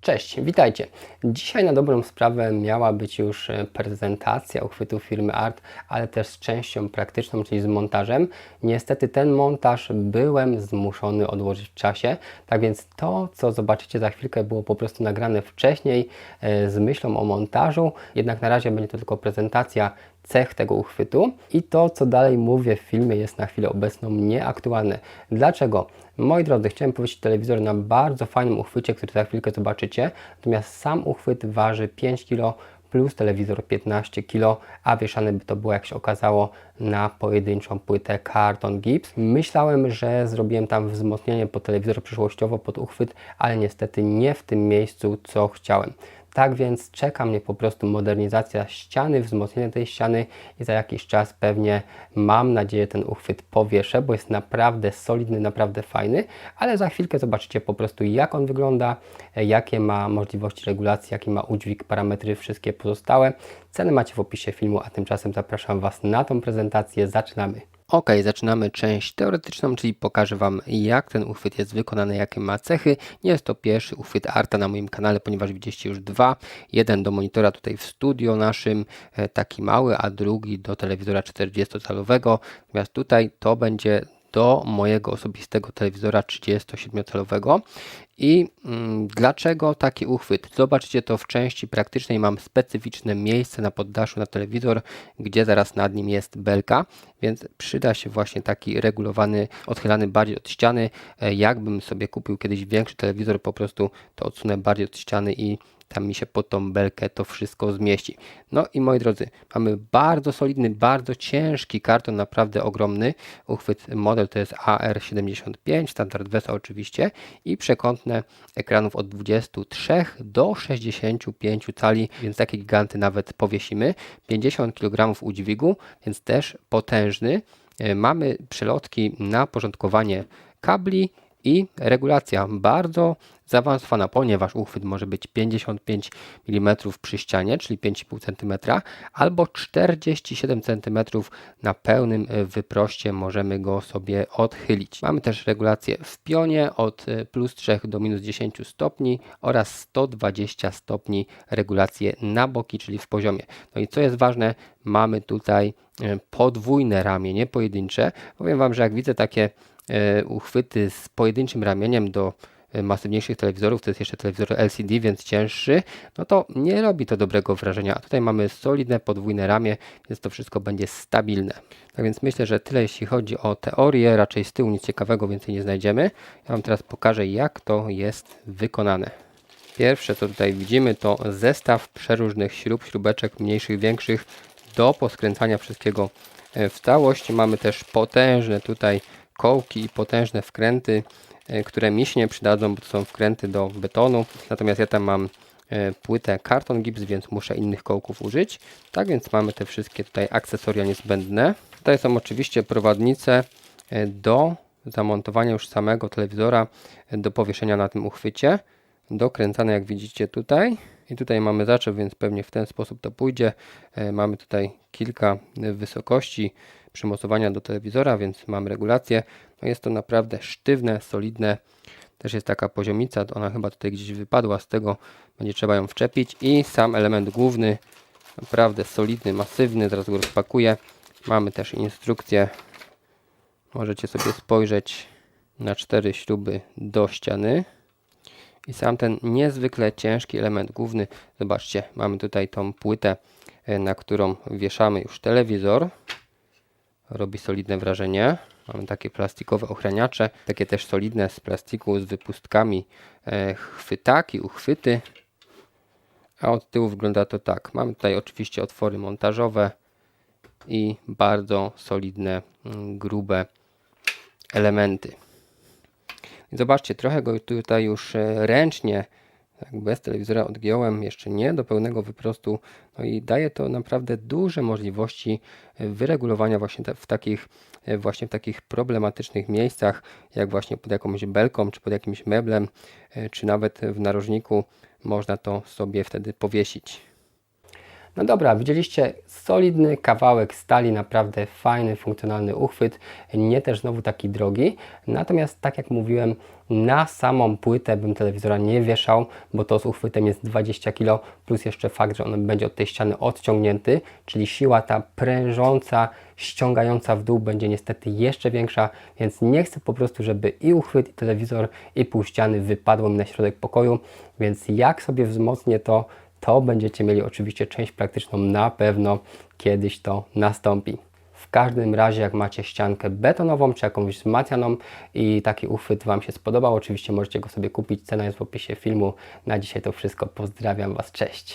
Cześć, witajcie. Dzisiaj na dobrą sprawę miała być już e, prezentacja uchwytu firmy Art, ale też z częścią praktyczną, czyli z montażem. Niestety ten montaż byłem zmuszony odłożyć w czasie, tak więc to, co zobaczycie za chwilkę, było po prostu nagrane wcześniej e, z myślą o montażu. Jednak na razie będzie to tylko prezentacja cech tego uchwytu i to, co dalej mówię w filmie jest na chwilę obecną nieaktualne. Dlaczego? Moi drodzy, chciałem powiedzieć telewizor na bardzo fajnym uchwycie, który za chwilkę zobaczycie, natomiast sam uchwyt waży 5 kg plus telewizor 15 kg, a wieszane by to było, jak się okazało, na pojedynczą płytę karton gips. Myślałem, że zrobiłem tam wzmocnienie pod telewizor przyszłościowo, pod uchwyt, ale niestety nie w tym miejscu, co chciałem. Tak więc czeka mnie po prostu modernizacja ściany, wzmocnienie tej ściany i za jakiś czas pewnie mam nadzieję ten uchwyt powieszę, bo jest naprawdę solidny, naprawdę fajny, ale za chwilkę zobaczycie po prostu jak on wygląda, jakie ma możliwości regulacji, jaki ma udźwig, parametry, wszystkie pozostałe. Ceny macie w opisie filmu, a tymczasem zapraszam Was na tą prezentację. Zaczynamy! Ok, zaczynamy część teoretyczną, czyli pokażę Wam jak ten uchwyt jest wykonany, jakie ma cechy. Nie jest to pierwszy uchwyt Arta na moim kanale, ponieważ widzieliście już dwa. Jeden do monitora tutaj w studio naszym, e, taki mały, a drugi do telewizora 40-calowego. Natomiast tutaj to będzie do mojego osobistego telewizora 37-calowego. I mm, dlaczego taki uchwyt? Zobaczcie to w części praktycznej. Mam specyficzne miejsce na poddaszu na telewizor, gdzie zaraz nad nim jest belka, więc przyda się właśnie taki regulowany, odchylany bardziej od ściany. E, jakbym sobie kupił kiedyś większy telewizor, po prostu to odsunę bardziej od ściany i tam mi się pod tą belkę to wszystko zmieści. No i moi drodzy, mamy bardzo solidny, bardzo ciężki karton, naprawdę ogromny. Uchwyt model to jest AR75, standard VESA oczywiście i przekątne ekranów od 23 do 65 cali, więc takie giganty nawet powiesimy. 50 kg udźwigu, więc też potężny. E, mamy przelotki na porządkowanie kabli i regulacja bardzo zaawansowana, ponieważ uchwyt może być 55 mm przy ścianie, czyli 5,5 cm, albo 47 cm na pełnym wyproście możemy go sobie odchylić. Mamy też regulację w pionie od plus 3 do minus 10 stopni oraz 120 stopni regulację na boki, czyli w poziomie. No i co jest ważne, mamy tutaj e, podwójne ramię, nie pojedyncze. Powiem Wam, że jak widzę takie E, uchwyty z pojedynczym ramieniem do e, masywniejszych telewizorów, to jest jeszcze telewizor LCD, więc cięższy, no to nie robi to dobrego wrażenia. A tutaj mamy solidne podwójne ramię, więc to wszystko będzie stabilne. Tak więc myślę, że tyle jeśli chodzi o teorię, raczej z tyłu nic ciekawego więcej nie znajdziemy. Ja Wam teraz pokażę jak to jest wykonane. Pierwsze co tutaj widzimy to zestaw przeróżnych śrub, śrubeczek mniejszych, większych do poskręcania wszystkiego e, w całość. Mamy też potężne tutaj kołki i potężne wkręty, e, które mi się nie przydadzą, bo to są wkręty do betonu. Natomiast ja tam mam e, płytę karton gips, więc muszę innych kołków użyć. Tak więc mamy te wszystkie tutaj akcesoria niezbędne. Tutaj są oczywiście prowadnice e, do zamontowania już samego telewizora do powieszenia na tym uchwycie. Dokręcane jak widzicie tutaj. I tutaj mamy zaczep, więc pewnie w ten sposób to pójdzie. Mamy tutaj kilka wysokości przymocowania do telewizora, więc mam regulację. No jest to naprawdę sztywne, solidne. Też jest taka poziomica, ona chyba tutaj gdzieś wypadła, z tego będzie trzeba ją wczepić. I sam element główny, naprawdę solidny, masywny, zaraz go rozpakuję. Mamy też instrukcję, możecie sobie spojrzeć na cztery śruby do ściany. I sam ten niezwykle ciężki element główny, zobaczcie, mamy tutaj tą płytę, e, na którą wieszamy już telewizor robi solidne wrażenie. Mamy takie plastikowe ochraniacze, takie też solidne z plastiku z wypustkami e, chwytaki, uchwyty. A od tyłu wygląda to tak. Mamy tutaj oczywiście otwory montażowe i bardzo solidne, mm, grube elementy. I zobaczcie, trochę go tutaj już e, ręcznie tak, bez telewizora odgiąłem, jeszcze nie do pełnego wyprostu, no i daje to naprawdę duże możliwości e, wyregulowania właśnie w takich, e, właśnie w takich problematycznych miejscach, jak właśnie pod jakąś belką, czy pod jakimś meblem, czy nawet w narożniku można to sobie wtedy powiesić. No dobra, widzieliście solidny kawałek stali, naprawdę fajny, funkcjonalny uchwyt, nie też znowu taki drogi. Natomiast tak jak mówiłem, na samą płytę bym telewizora nie wieszał, bo to z uchwytem jest 20 kg, plus jeszcze fakt, że on będzie od tej ściany odciągnięty, czyli siła ta prężąca, ściągająca w dół będzie niestety jeszcze większa, więc nie chcę po prostu, żeby i uchwyt, i telewizor, i pół ściany wypadło mi na środek pokoju, więc jak sobie wzmocnię to, to będziecie mieli oczywiście część praktyczną, na pewno kiedyś to nastąpi. W każdym razie, jak macie ściankę betonową czy jakąś wzmacnianą i taki uchwyt Wam się spodobał, oczywiście możecie go sobie kupić. Cena jest w opisie filmu. Na dzisiaj to wszystko. Pozdrawiam Was. Cześć.